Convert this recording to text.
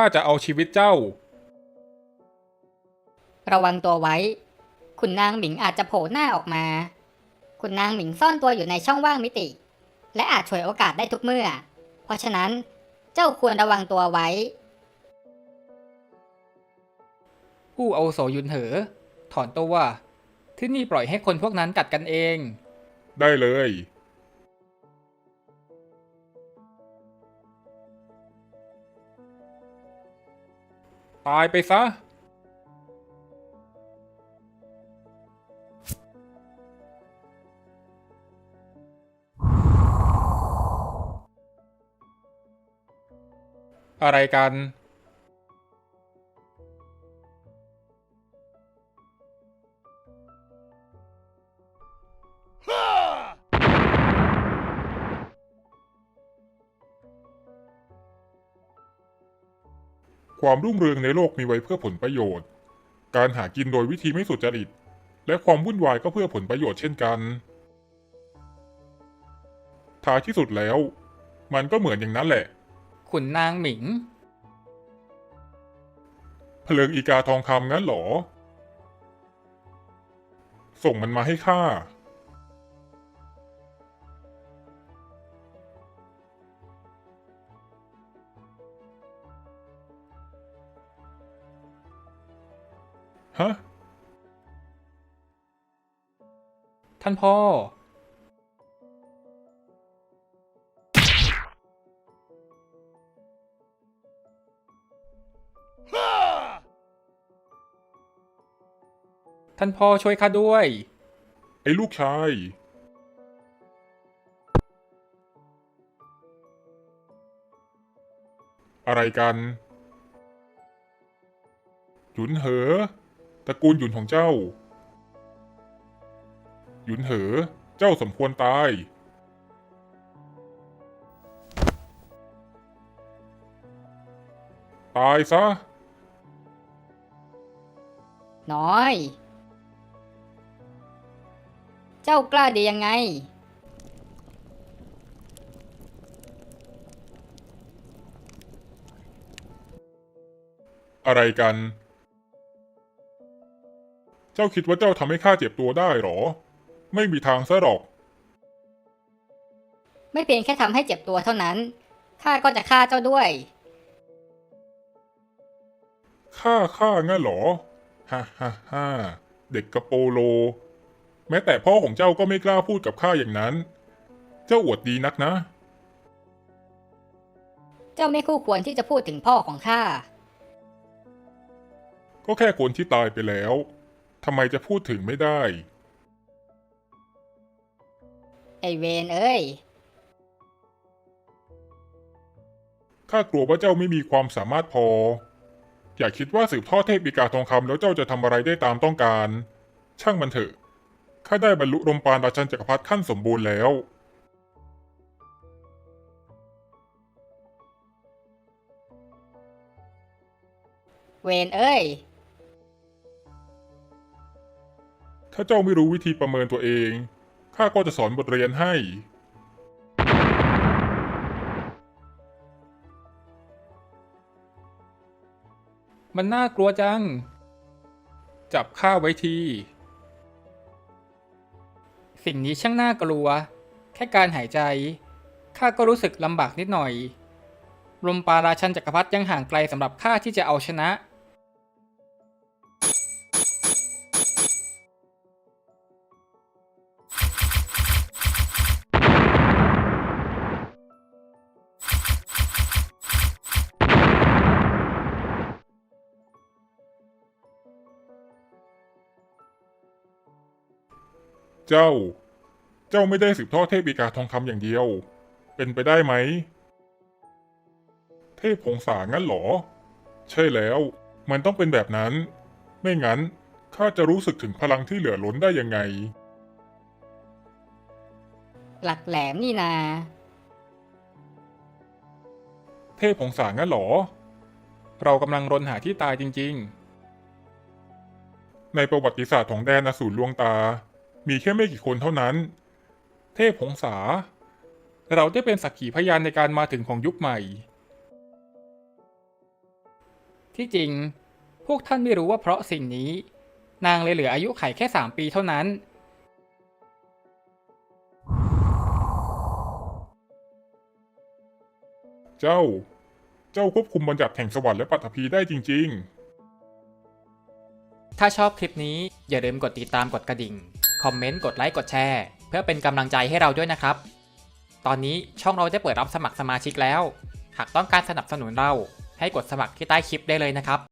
ข้าจะเอาชีวิตเจ้า ระวังตัวไว้ คุณนางหมิงอาจจะโผล่หน้าออกมา คุณนางหมิงซ่อนตัวอยู่ในช่องว่างมิติ และอาจฉวยโอกาสได้ทุกเมื่อ เพราะฉะนั้นเจ้าควรระวังตัวไว้ ผู้อาวุโสยุนเหอ ถอนตัว ที่นี่ปล่อยให้คนพวกนั้นกัดกันเอง ได้เลย ตายไปซะ อะไรกัน ความรุ่งเรืองในโลกมีไว้เพื่อผลประโยชน์ การหากินโดยวิธีไม่สุจริต และความวุ่นวายก็เพื่อผลประโยชน์เช่นกัน ท้ายที่สุดแล้ว มันก็เหมือนอย่างนั้นแหละ ขุนนางหมิง เพลิงอีกาทองคำงั้นเหรอ ส่งมันมาให้ข้า ฮะ ท่านพ่อ ท่านพ่อช่วยข้าด้วย ไอ้ลูกชาย อะไรกันหยุนเหอ ตระกูลหยุนของเจ้า หยุนเหอ เจ้าสมควรตาย ตายซะ น้อย เจ้ากล้าดียังไง อะไรกัน เจ้าคิดว่าเจ้าทำให้ข้าเจ็บตัวได้หรอ ไม่มีทางซะหรอก ไม่เพียงแค่ทำให้เจ็บตัวเท่านั้น ข้าก็จะฆ่าเจ้าด้วย ข้าข้างั้นเหรอ ฮ่าฮ่าฮ่าเด็กกระโปโล แม้แต่พ่อของเจ้าก็ไม่กล้าพูดกับข้าอย่างนั้น เจ้าอวดดีนักนะ เจ้าไม่คู่ควรที่จะพูดถึงพ่อของข้า ก็แค่คนที่ตายไปแล้ว ทำไมจะพูดถึงไม่ได้ ไอเวนเอ้ย ข้ากลัวว่าเจ้าไม่มีความสามารถพอ อย่าคิดว่าสืบทอดเทพปีกาทองคำแล้วเจ้าจะทำอะไรได้ตามต้องการ ช่างมันเถอะ ข้าได้บรรลุรมปานราชันจักรพรรดิขั้นสมบูรณ์แล้ว เวนเอ้ย ถ้าเจ้าไม่รู้วิธีประเมินตัวเอง ข้าก็จะสอนบทเรียนให้ มันน่ากลัวจัง จับข้าไว้ที สิ่งนี้ช่างน่ากลัว แค่การหายใจ ข้าก็รู้สึกลำบากนิดหน่อย ลมปาราชันจักรพรรดิยังห่างไกลสำหรับข้าที่จะเอาชนะ เจ้า เจ้าไม่ได้สืบทอดเทพปีกาทองคำอย่างเดียว เป็นไปได้ไหม เทพผงสางั้นเหรอ ใช่แล้ว มันต้องเป็นแบบนั้น ไม่งั้นข้าจะรู้สึกถึงพลังที่เหลือล้นได้ยังไง หลักแหลมนี่นา เทพผงสางั้นเหรอ เรากำลังรนหาที่ตายจริงในประวัติศาสตร์ของแดนอสูรลวงตา มีแค่ไม่กี่คนเท่านั้น เทพผงสาๆเราได้เป็นสักขีพยานในการมาถึงของยุคใหม่ ที่จริง พวกท่านไม่รู้ว่าเพราะสิ่งนี้ นางเลยเหลืออายุไขแค่3ปีเท่านั้น เจ้า เจ้าควบคุมบัญญัติแห่งสวรรค์และปัตภีได้จริง ๆถ้าชอบคลิปนี้อย่าลืมกดติดตามกดกระดิ่ง คอมเมนต์ กดไลค์ กดแชร์ เพื่อเป็นกำลังใจให้เราด้วยนะครับ ตอนนี้ช่องเราได้เปิดรับสมัครสมาชิกแล้ว หากต้องการสนับสนุนเราให้กดสมัครที่ใต้คลิปได้เลยนะครับ